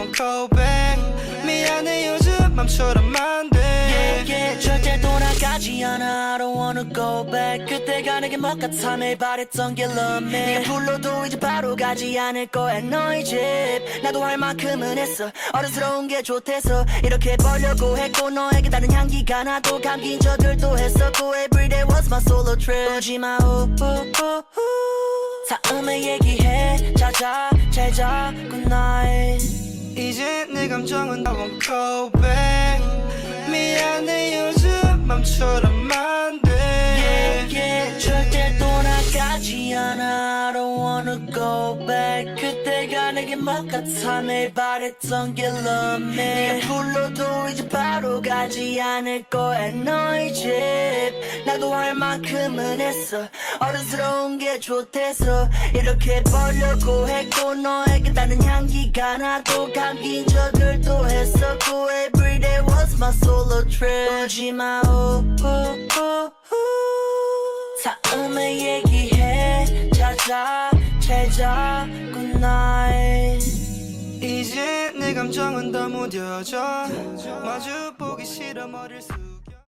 won't go back 미안해 요즘 맘처럼 안돼. yeah, yeah, 절대 돌아가지 않아. I don't wanna go back. 그때가 내게 뭐 같아 매일 바랬던 게 love me. 네가 불러도 이제 바로 가지 않을 거야 너희 집. 나도 할 만큼은 했어. 어른스러운 게 좋대서 이렇게 벌려고 했고 너에게 다른 향기가 나도 감긴 저들도 했었고 Everyday was my solo trip. 우우우우 다음에 얘기해. 자자 잘자 good night 감정은 I won't go back 미안해 요즘 맘처럼 안돼. yeah, yeah, 절대 돌아가지 않아 I don't wanna go back. 그때가 내게 막 같아 매일 바랬던 게 love me 네가 불러도 이제 바로 가지 않을 거야 너희 집. 나도 할 만큼은 했어. 어른스러운 게 좋대서. 이렇게 벌려고 했고 너에 게 다른 향기가 나도 감긴 저들도 했었고 Everyday was my solo trip. 오지마 우우우우 다음에 얘기해. 자자 good night. 이제 내 감정은 더 무뎌져. 마주 보기 싫어 머릴 수